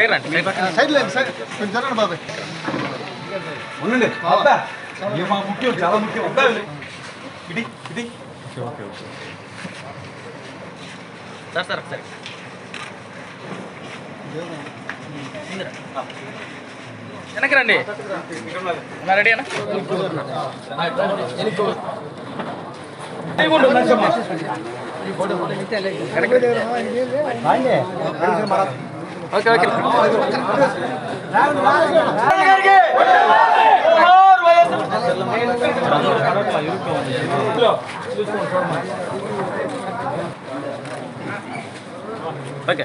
Side రండి side రండి. Side లేదు సైడ్ కొంచెం జరగండి బాబాయ్ ఉండండి అబ్బా ఇది మాకు ముఖ్యం చాలా ముఖ్యం అబ్బా ఇది ఇది సార్ సార్ సరే వెనక్కి రండి అన్నా, రెడీ అన్న ఓకే ఓకే ఓకే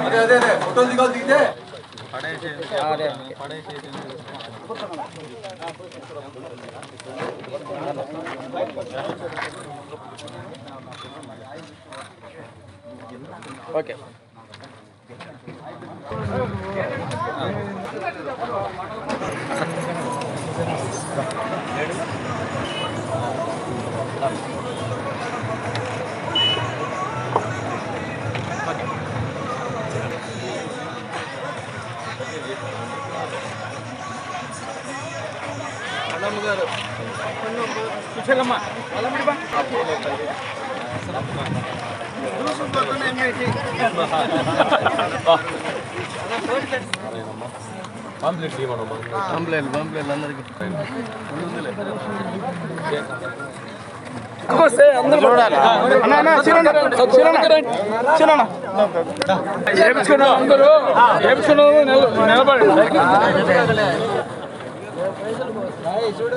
అదే అదే అదే ఫోటోలు దిగాలి దిగితే ഓക്കെ Anam garu. ఓకే గారు కూర్చోమ్మా పంపలేదు అందరికి చూడాలి అందరూ నిలబడి చూడు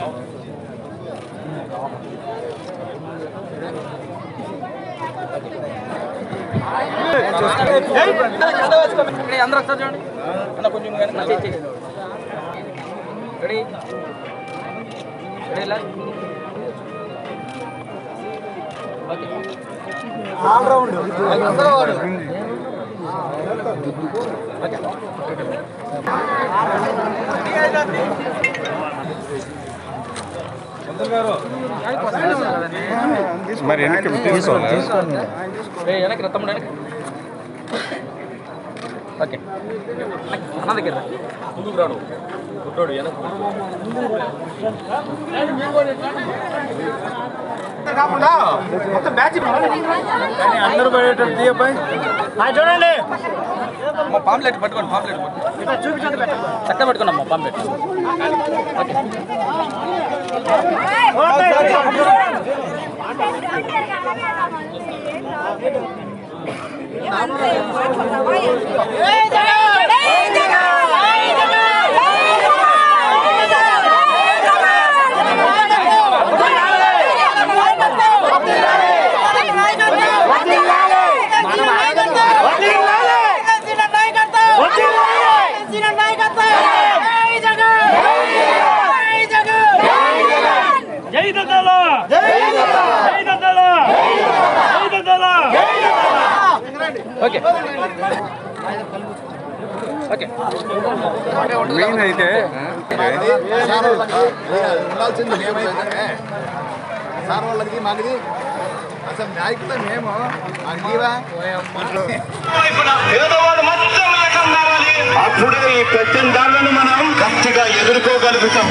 అందరూ ఒకసారి చూడండి అన్న కొంచెం కానీ నా చేయి చేయి. రెడీ రెడీ ఇలా ఓకే మరి వెనక్కి తీసుకోవాలి రే వెనక్కి రా తమ్ముడు వెనక్కి ఓకే అన్న దగ్గర రా. ముందుకు రాడు గుడ్డోడు వెనక్కి అందరూ పడేటట్టు తీయబ్బాయి చూడండి అమ్మ పాంప్లెట్ పట్టుకోండి పాంప్లెట్ పట్టుకోండి చక్క పట్టుకోండి అమ్మ పాంప్లెట్ ఓకే జై ఓకే. ఓకే. మెయిన్ అయితే ఉండాల్సింది మేమైతే. సార్ వాళ్ళకి మాకుది అసలు నాయకులు మేము. పేదవాడు మొత్తం అప్పుడే ఈ ప్రత్యందాలను మనం గట్టిగా ఎదుర్కోగలుగుతాం.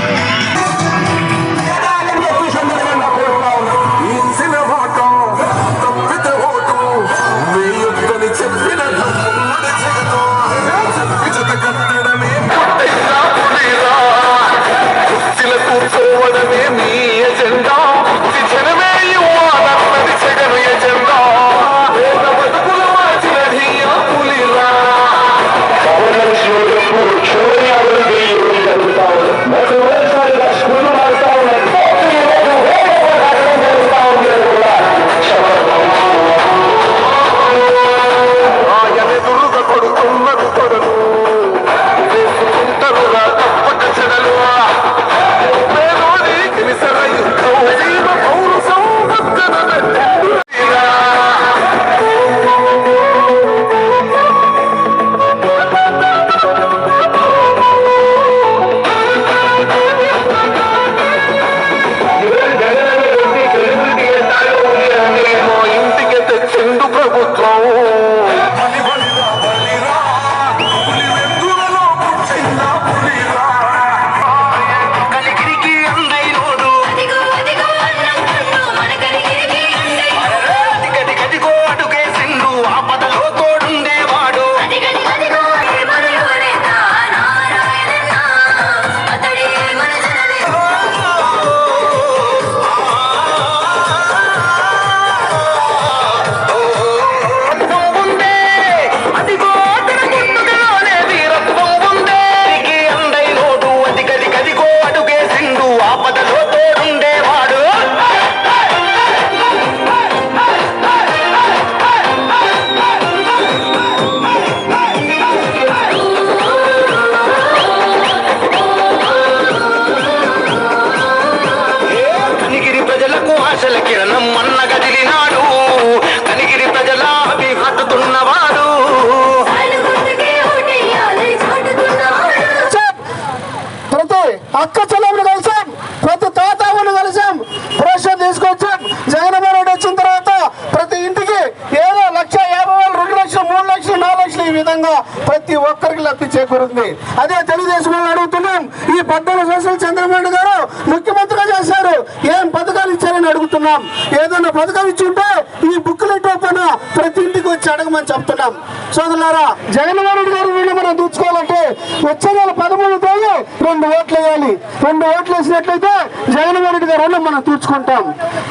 సంవత్సరాలు చంద్రబాబు గారు ముఖ్యమంత్రిగా చేశారు. ఏం పథకాలు ఇచ్చారని అడుగుతున్నాం. ఏదైనా పథకం ఇచ్చి ఉంటే ఈ బుక్లెట్ ఓపెన్ ప్రతి ఇంటికి వచ్చి అడగమని చెప్తున్నాం. సోదరులారా జగన్మోహన్ రెడ్డి గారు వీళ్ళు మనం దూచుకోవాలంటే వచ్చే నెల పదమూడు తేదీ రెండు ఓట్లు వేయాలి. రెండు ఓట్లు వేసినట్లయితే జగన్మోహన్ రెడ్డి గారు మనం తీర్చుకుంటాం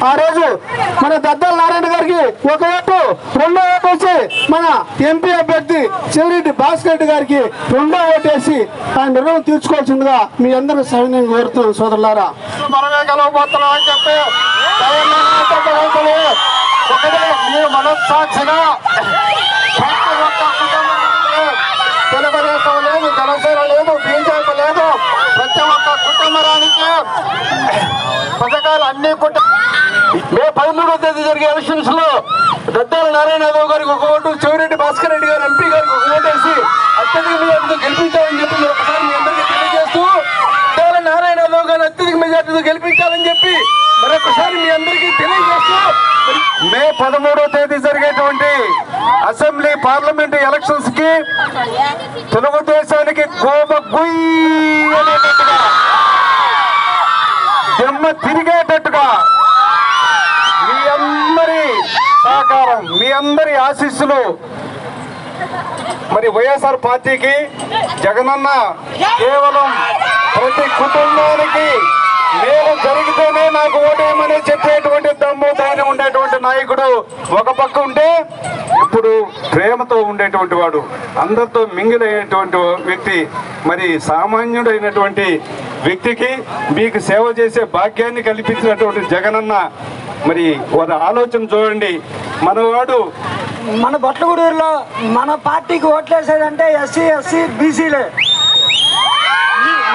ఆ రోజు మన దద్దాల నారాయణ గారికి ఒక ఓటు రెండో ఓటు వచ్చి మన ఎంపీ అభ్యర్థి చెవిరెడ్డి భాస్కర్ రెడ్డి గారికి రెండో ఓటు వేసి ఆయన రుణం తీర్చుకోవాల్సిందిగా మీ అందరూ సైన్యం కోరుతూ సోదరులారా. మనమే కలవబోతున్నాం అని చెప్పి ఒకటే మీరు మనస్సాక్షిగా తెలుగుదేశం లేదు జనసేన లేదు బీజేపీ లేదు. ప్రతి ఒక్క కుటుంబానికి పథకాలు అన్ని కుటుంబ మే పదమూడవ తేదీ జరిగే ఎలక్షన్స్లో దద్దాల నారాయణ యాదవ్ గారికి ఒక ఓటు చెవిరెడ్డి భాస్కర్ రెడ్డి గారు ఎంపీ గారికి ఒక ఓటు వేసి అత్యధిక మెజార్టీతో గెలిపించాలని చెప్పి మీరు ఒకసారి మీ అందరికీ తెలియజేస్తూ దద్దాల నారాయణ యాదవ్ గారిని అత్యధిక మెజార్టీతో గెలిపించాలని చెప్పి మరొకసారి మీ అందరికీ తెలియజేస్తూ మే పదమూడవ తేదీ జరిగేటువంటి అసెంబ్లీ పార్లమెంట్ ఎలక్షన్స్కి తెలుగుదేశానికి కోమ గుయ్యేటట్టుగా జమ్మ జన్మ తిరిగేటట్టుగా మీ అందరి సహకారం మీ అందరి ఆశీస్సులు. మరి వైఎస్ఆర్ పార్టీకి జగనన్న కేవలం ప్రతి కుటుంబానికి నేను జరిగితేనే నాకు ఓటేయమని చెప్పేటువంటి దమ్ము ధైర్యం ఉండేటువంటి నాయకుడు ఒక పక్క ఉంటే ఇప్పుడు ప్రేమతో ఉండేటువంటి వాడు అందరితో మింగిలైనటువంటి వ్యక్తి మరి సామాన్యుడైనటువంటి వ్యక్తికి మీకు సేవ చేసే భాగ్యాన్ని కల్పించినటువంటి జగనన్న మరి వారి ఆలోచన చూడండి. మనవాడు మన బొట్లగూడూరులో మన పార్టీకి ఓట్లేసేదంటే ఎస్సీ ఎస్సీ బీసీలే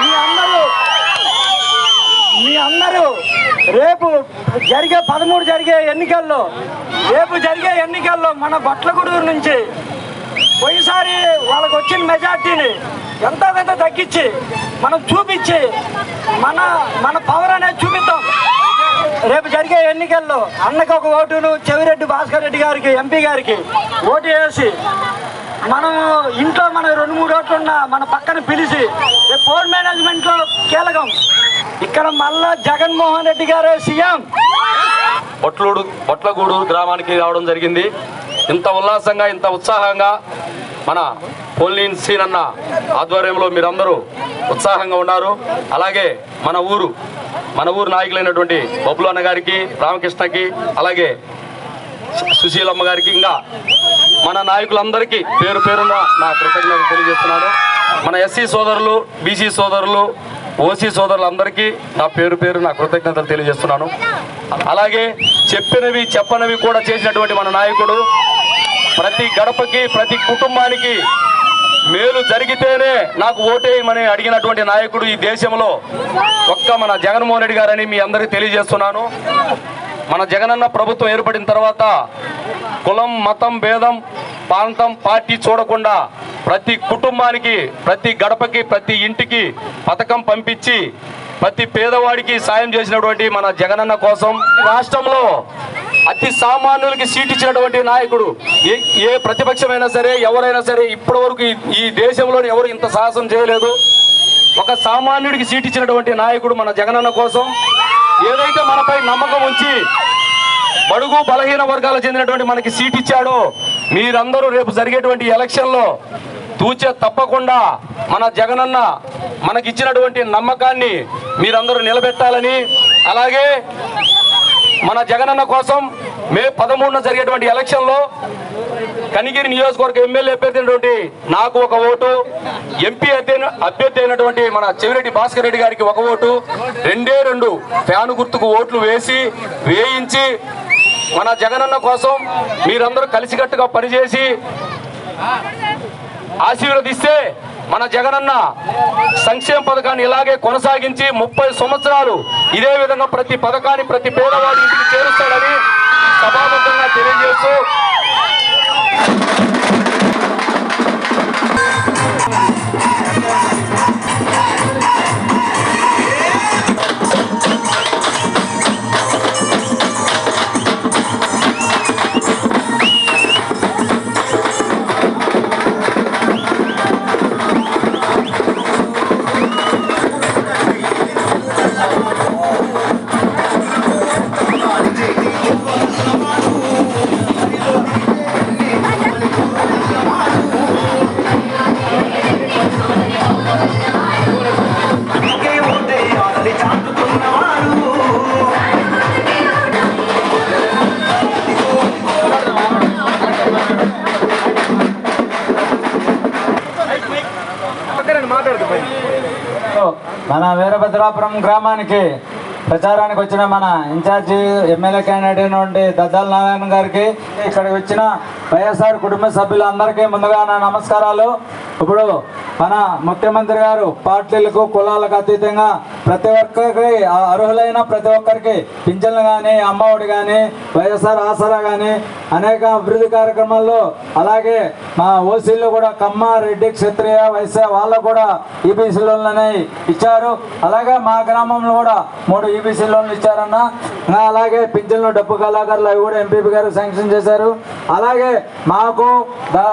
మీ అందరూ మీ అందరూ రేపు జరిగే పదమూడు జరిగే ఎన్నికల్లో రేపు జరిగే ఎన్నికల్లో మన బట్లగూడూరు నుంచి పోయినసారి వాళ్ళకు వచ్చిన మెజార్టీని ఎంతో కొంత తగ్గించి మనం చూపించి మన మన పవర్ అనేది చూపిద్దాం. రేపు జరిగే ఎన్నికల్లో అన్నకు ఒక ఓటును చెవిరెడ్డి భాస్కర్ రెడ్డి గారికి ఎంపీ గారికి ఓటు వేసి మనం ఇంట్లో మన రెండు మూడు రోడ్లు ఉన్న మన పక్కన పిలిచి పోల్ మేనేజ్మెంట్లో కీలకం. ఇక్కడ మళ్ళా జగన్మోహన్ రెడ్డి గారే సీఎం. బొట్లూడు బొట్లగూడు గ్రామానికి రావడం జరిగింది. ఇంత ఉల్లాసంగా ఇంత ఉత్సాహంగా మన పోలీన్ సీన్ అన్న ఆధ్వర్యంలో మీరందరూ ఉత్సాహంగా ఉన్నారు. అలాగే మన ఊరు మన ఊరు నాయకులైనటువంటి బొబ్బులు అన్న గారికి రామకృష్ణకి అలాగే సుశీలమ్మ గారికి ఇంకా మన నాయకులందరికీ పేరు పేరున నా కృతజ్ఞతలు తెలియజేస్తున్నాను. మన ఎస్సీ సోదరులు బీసీ సోదరులు ఓసీ సోదరులందరికీ నా పేరు పేరు నా కృతజ్ఞతలు తెలియజేస్తున్నాను. అలాగే చెప్పినవి చెప్పనవి కూడా చేసినటువంటి మన నాయకుడు ప్రతి గడపకి ప్రతి కుటుంబానికి మేలు జరిగితేనే నాకు ఓటేయమని అడిగినటువంటి నాయకుడు ఈ దేశంలో ఒక్క మన జగన్మోహన్ రెడ్డి గారని మీ అందరికీ తెలియజేస్తున్నాను. మన జగనన్న ప్రభుత్వం ఏర్పడిన తర్వాత కులం మతం భేదం ప్రాంతం పార్టీ చూడకుండా ప్రతి కుటుంబానికి ప్రతి గడపకి ప్రతి ఇంటికి పథకం పంపించి ప్రతి పేదవాడికి సాయం చేసినటువంటి మన జగనన్న కోసం రాష్ట్రంలో అతి సామాన్యులకి సీట్ ఇచ్చినటువంటి నాయకుడు. ఏ ఏ ప్రతిపక్షమైనా సరే ఎవరైనా సరే ఇప్పటి వరకు ఈ- దేశంలో దేశంలోని ఎవరు ఇంత సాహసం చేయలేదు. ఒక సామాన్యుడికి సీట్ ఇచ్చినటువంటి నాయకుడు మన జగనన్న కోసం. ఏదైతే మనపై నమ్మకం ఉంచి బడుగు బలహీన వర్గాలకు చెందినటువంటి మనకి సీట్ ఇచ్చాడో మీరందరూ రేపు జరిగేటువంటి ఎలక్షన్లో తూచే తప్పకుండా మన జగనన్న మనకి ఇచ్చినటువంటి నమ్మకాన్ని మీరందరూ నిలబెట్టాలని అలాగే మన జగనన్న కోసం మే పదమూడున జరిగేటువంటి ఎలక్షన్లో కనిగిరి నియోజకవర్గ ఎమ్మెల్యే అభ్యర్థి అయినటువంటి నాకు ఒక ఓటు ఎంపీ అభ్యర్థి అభ్యర్థి అయినటువంటి మన చెవిరెడ్డి భాస్కర్ రెడ్డి గారికి ఒక ఓటు రెండే రెండు ఫ్యాను గుర్తుకు ఓట్లు వేసి వేయించి మన జగనన్న కోసం మీరందరూ కలిసికట్టుగా పనిచేసి ఆశీర్వదిస్తే మన జగనన్న సంక్షేమ పథకాన్ని ఇలాగే కొనసాగించి ముప్పై సంవత్సరాలు ఇదే విధంగా ప్రతి పథకాన్ని ప్రతి పేదవాడి ఇంటికి చేరుస్తాడని సభాముఖంగా తెలియజేస్తూ వీరభద్రాపురం గ్రామానికి ప్రచారానికి వచ్చిన మన ఇన్ఛార్జి ఎమ్మెల్యే క్యాండిడేట్ నుండి దద్దాల నారాయణ గారికి ఇక్కడికి వచ్చిన వైఎస్ఆర్ కుటుంబ సభ్యులందరికీ ముందుగా నా నమస్కారాలు. ఇప్పుడు మన ముఖ్యమంత్రి గారు పార్టీలకు కులాలకు అతీతంగా ప్రతి ఒక్కరికి అర్హులైన ప్రతి ఒక్కరికి పింఛన్లు కానీ అమ్మఒడి కానీ వైఎస్ఆర్ ఆసరా కానీ అనేక అభివృద్ధి కార్యక్రమాల్లో అలాగే మా ఓసీలు కూడా కమ్మ రెడ్డి క్షత్రియ వైశ్య వాళ్ళకు కూడా ఈబీసీ లోన్లు అనేవి ఇచ్చారు. అలాగే మా గ్రామంలో కూడా మూడు ఈబీసీ లోన్లు ఇచ్చారన్న. అలాగే పింఛన్లు డబ్బు కళాకారులు అవి కూడా ఎంపీపీ గారు శాంక్షన్ చేశారు. అలాగే మాకు ద-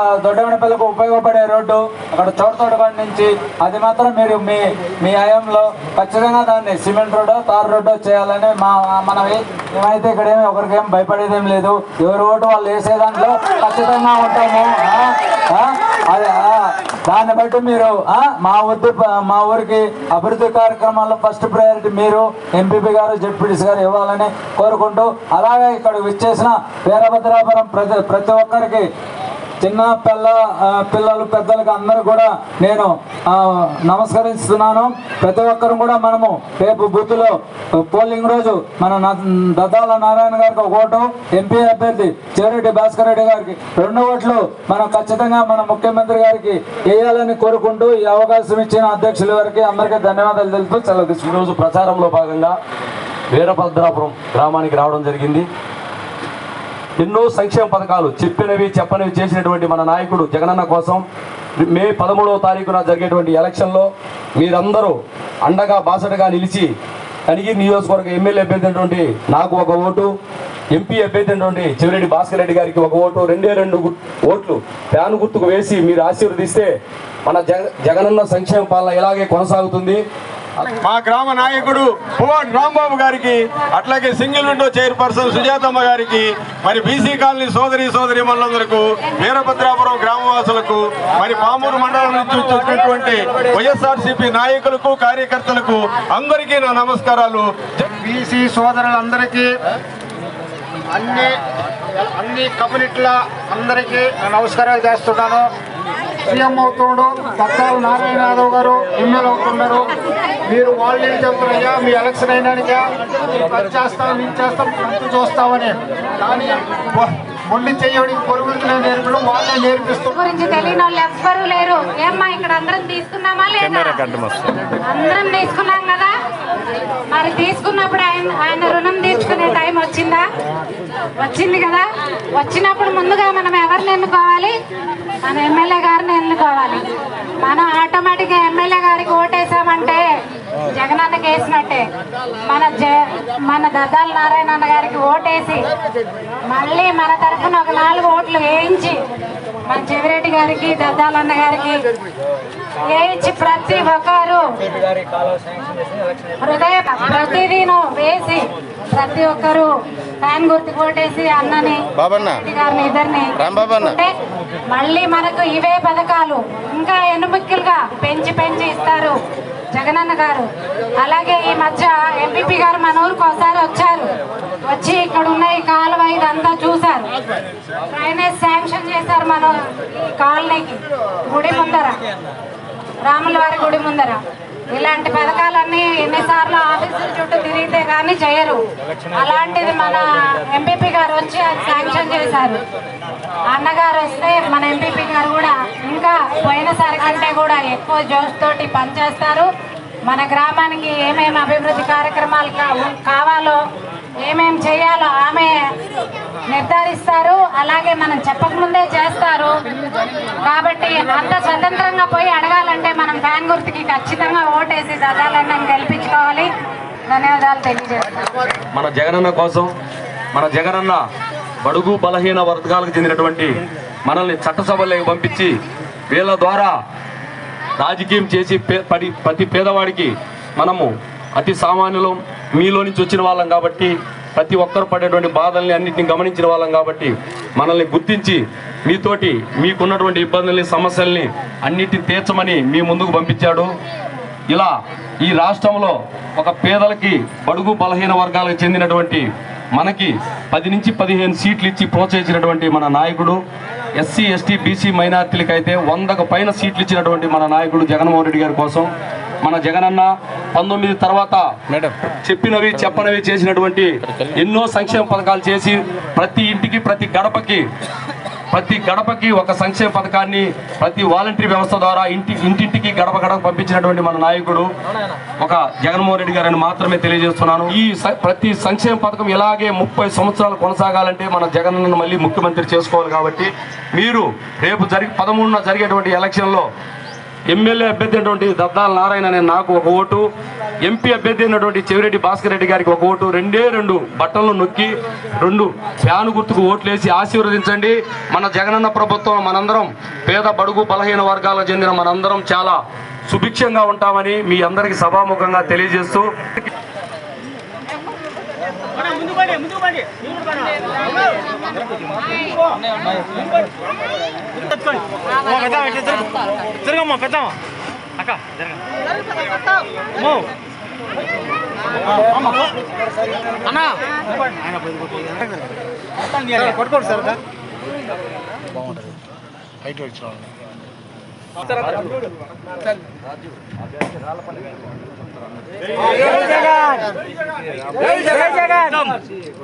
పిల్లలకు ఉపయోగపడే రోడ్డు అక్కడ చోటతోటగొండ నుంచి అది మాత్రం మీరు మీ మీ హయాంలో ఖచ్చితంగా దాన్ని సిమెంట్ రోడ్డు తార్ రోడ్డు చేయాలని మా మనవి మేమైతే ఇక్కడ ఏమి ఒకరికి ఏం భయపడేదేం లేదు. ఎవరి ఓటు వాళ్ళు వేసే దాంట్లో ఖచ్చితంగా ఉంటాము. అదే దాన్ని బట్టి మీరు మా వద్దు మా ఊరికి అభివృద్ధి కార్యక్రమాల్లో ఫస్ట్ ప్రయారిటీ మీరు ఎంపీపీ గారు జడ్పీటీసీ గారు ఇవ్వాలని కోరుకుంటూ అలాగే ఇక్కడ విచ్చేసిన వీరభద్రాపురం ప్రతి ప్రతి ఒక్కరికి చిన్న పిల్ల పిల్లలు పెద్దలకు అందరూ కూడా నేను నమస్కరిస్తున్నాను ప్రతి ఒక్కరు కూడా మనము రేపు బూత్లో పోలింగ్ రోజు మన న- నారాయణ గారికి ఒక ఓటు ఎంపీ అభ్యర్థి చెవిరెడ్డి భాస్కర్ రెడ్డి గారికి రెండు ఓట్లు మనం ఖచ్చితంగా మన ముఖ్యమంత్రి గారికి వేయాలని కోరుకుంటూ ఈ అవకాశం ఇచ్చిన అధ్యక్షుల వారికి అందరికీ ధన్యవాదాలు తెలుపుతూ సెలవు తీసుకుంటున్నాను. ఈరోజు ప్రచారంలో భాగంగా వీరభద్రాపురం గ్రామానికి రావడం జరిగింది ఎన్నో సంక్షేమ పథకాలు చెప్పినవి చెప్పనివి చేసినటువంటి మన నాయకుడు జగనన్న కోసం మే పదమూడవ తారీఖున జరిగేటువంటి ఎలక్షన్లో మీరందరూ అండగా బాసటగా నిలిచి కనిగిరి నియోజకవర్గ ఎమ్మెల్యే అభ్యర్థి అయినటువంటి నాకు ఒక ఓటు ఎంపీ అభ్యర్థి అయినటువంటి చెవిరెడ్డి భాస్కర్ రెడ్డి గారికి ఒక ఓటు రెండే రెండు ఓట్లు ఫ్యాన్ గుర్తుకు వేసి మీరు ఆశీర్వదిస్తే మన జగ జగనన్న సంక్షేమ పాలన ఇలాగే కొనసాగుతుంది. మా గ్రామ నాయకుడు పువ్వాడు రాంబాబు గారికి అట్లాగే సింగిల్ విండో చైర్పర్సన్ సుజాతమ్మ గారికి మరి బీసీ కాలనీ సోదరి సోదరి మనందరకు వీరభద్రాపురం గ్రామవాసులకు మరి పామూరు మండలం నుంచి వచ్చినటువంటి వైఎస్ఆర్సీపీ నాయకులకు కార్యకర్తలకు అందరికీ నా నమస్కారాలు. బీసీ సోదరులందరికీ అన్ని అన్ని కమ్యూనిటీల అందరికీ నమస్కారాలు చేస్తున్నాను. సీఎం అవుతున్నాడు దత్తాల నారాయణ యాదవ్ గారు ఎమ్మెల్యే అవుతున్నారు మీరు వాళ్ళు ఏం చెప్తున్నాయ్యా మీ ఎలక్షన్ అయినానికా అది చేస్తాం ఇది చేస్తాం అంత చూస్తామని. కానీ మొండి చెయ్యడానికి పొరుగులు నేర్పడం వాళ్ళే నేర్పిస్తున్నారు. గురించి తెలియని వాళ్ళు ఎవ్వరూ లేరు. ఏమ్మా ఇక్కడ అందరం తీసుకున్నామా లేదా? అందరం తీసుకున్నాం కదా. మరి తీసుకున్నప్పుడు ఆయన ఆయన రుణం తీర్చుకునే టైం వచ్చిందా? వచ్చింది కదా? వచ్చినప్పుడు ముందుగా మనం ఎవరిని ఎన్నుకోవాలి? మన ఎమ్మెల్యే గారిని ఎన్నుకోవాలి. మనం ఆటోమేటిక్గా ఎమ్మెల్యే గారికి ఓటేసామంటే జగనన్నకి వేసినట్టే మన జ మన దద్దాల నారాయణ గారికి ఓటేసి మళ్ళీ మన తరఫున ఒక నాలుగు ఓట్లు వేయించి మన చెవిరెడ్డి గారికి దద్దాలన్న గారికి వేయించి ప్రతి ఒక్కరు హృదయ ప్రతిదీను వేసి ప్రతి ఒక్కరు ఫ్యాన్ గుర్తు కొట్టేసి అన్నని గారిని ఇద్దరిని మళ్ళీ మనకు ఇవే పథకాలు ఇంకా ఎన్నుమిక్కులుగా పెంచి పెంచి ఇస్తారు జగనన్న గారు. అలాగే ఈ మధ్య ఎంపీపీ గారు మన ఊరికి ఒకసారి వచ్చారు. వచ్చి ఇక్కడ ఉన్న ఈ కాలువ ఇదంతా చూశారు. డ్రైనేజ్ శాంక్షన్ చేశారు మన కాలనీకి. గుడి ముందర. రాముల వారి గుడి ముందర. ఇలాంటి పథకాలన్నీ ఎన్నిసార్లు ఆఫీసుల చుట్టూ తిరిగితే కానీ చేయరు. అలాంటిది మన ఎంపీపీ గారు వచ్చి అది శాంక్షన్ చేశారు. అన్నగారు వస్తే మన ఎంపీపీ గారు కూడా ఇంకా పోయినసారి కంటే కూడా ఎక్కువ జోష్ తోటి పనిచేస్తారు. మన గ్రామానికి ఏమేమి అభివృద్ధి కార్యక్రమాలు కావాలో ఏమేం చేయాలో ఆమె నిర్ధారిస్తారు. అలాగే మనం చెప్పకముందే చేస్తారు. కాబట్టి అంత స్వతంత్రంగా పోయి అడగాలంటే మనం ఫ్యాన్ గుర్తుకి ఖచ్చితంగా ఓటేసి దదాలన్నీ గెలిపించుకోవాలి. ధన్యవాదాలు తెలియజేస్తాను మన జగనన్న కోసం మన జగనన్న బడుగు బలహీన వర్గాలకు చెందినటువంటి మనల్ని చట్టసభలోకి పంపించి వీళ్ళ ద్వారా రాజకీయం చేసి పడి ప్రతి పేదవాడికి మనము అతి సామాన్యులం మీలో నుంచి వచ్చిన వాళ్ళం కాబట్టి ప్రతి ఒక్కరు పడేటువంటి బాధల్ని అన్నింటిని గమనించిన వాళ్ళం కాబట్టి మనల్ని గుర్తించి మీతోటి మీకున్నటువంటి ఇబ్బందుల్ని సమస్యల్ని అన్నిటిని తీర్చమని మీ ముందుకు పంపించాడు. ఇలా ఈ రాష్ట్రంలో ఒక పేదలకి బడుగు బలహీన వర్గాలకు చెందినటువంటి మనకి పది నుంచి పదిహేను సీట్లు ఇచ్చి ప్రోత్సహించినటువంటి మన నాయకుడు ఎస్సీ ఎస్టీ బీసీ మైనార్టీలకైతే అయితే వందకు పైన సీట్లు ఇచ్చినటువంటి మన నాయకుడు జగన్మోహన్ రెడ్డి గారి కోసం మన జగనన్న పంతొమ్మిది తర్వాత చెప్పినవి చెప్పనవి చేసినటువంటి ఎన్నో సంక్షేమ పథకాలు చేసి ప్రతి ఇంటికి ప్రతి గడపకి ప్రతి గడపకి ఒక సంక్షేమ పథకాన్ని ప్రతి వాలంటరీ వ్యవస్థ ద్వారా ఇంటి ఇంటింటికి గడప గడప పంపించినటువంటి మన నాయకుడు ఒక జగన్మోహన్ రెడ్డి గారని మాత్రమే తెలియజేస్తున్నాను. ఈ ప్రతి సంక్షేమ పథకం ఇలాగే ముప్పై సంవత్సరాలు కొనసాగాలంటే మన జగన్ మళ్ళీ ముఖ్యమంత్రి చేసుకోవాలి కాబట్టి మీరు రేపు జరిగి పదమూడున జరిగేటువంటి ఎలక్షన్లో ఎమ్మెల్యే అభ్యర్థి అయినటువంటి దద్దాల నారాయణ అనే నాకు ఒక ఓటు ఎంపీ అభ్యర్థి అయినటువంటి చెవిరెడ్డి భాస్కర్ రెడ్డి గారికి ఒక ఓటు రెండే రెండు బట్టలను నొక్కి రెండు ఫ్యాను గుర్తుకు ఓట్లేసి ఆశీర్వదించండి. మన జగనన్న ప్రభుత్వం మనందరం పేద బడుగు బలహీన వర్గాలకు చెందిన మనందరం చాలా సుభిక్షంగా ఉంటామని మీ అందరికీ సభాముఖంగా తెలియజేస్తూ జరగమ్మా పెద్దమ్మా అక్క అన్నా పట్టుకోండి సార్ బాగుంటుంది హైట్ వచ్చిన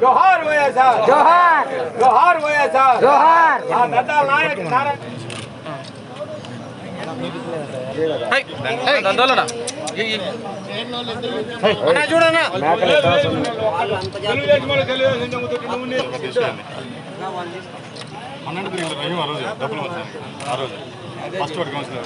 జోహార్ వైఎస్ఆర్ జోహార్ జోహార్ వైఎస్ఆర్ జోహార్ ఆ దద్దాల నాయక్ నారాయణ అన్నా చూడన్నా తెలుగుదేశం వాళ్ళు తెలుగుదేశం చెబుతుంటే నువ్వు నీ- పన్నెండు తిరిగి ఆ రోజు డబ్బులు వచ్చాయి ఆ రోజు ఫస్ట్ వాడు కౌన్సిలర్.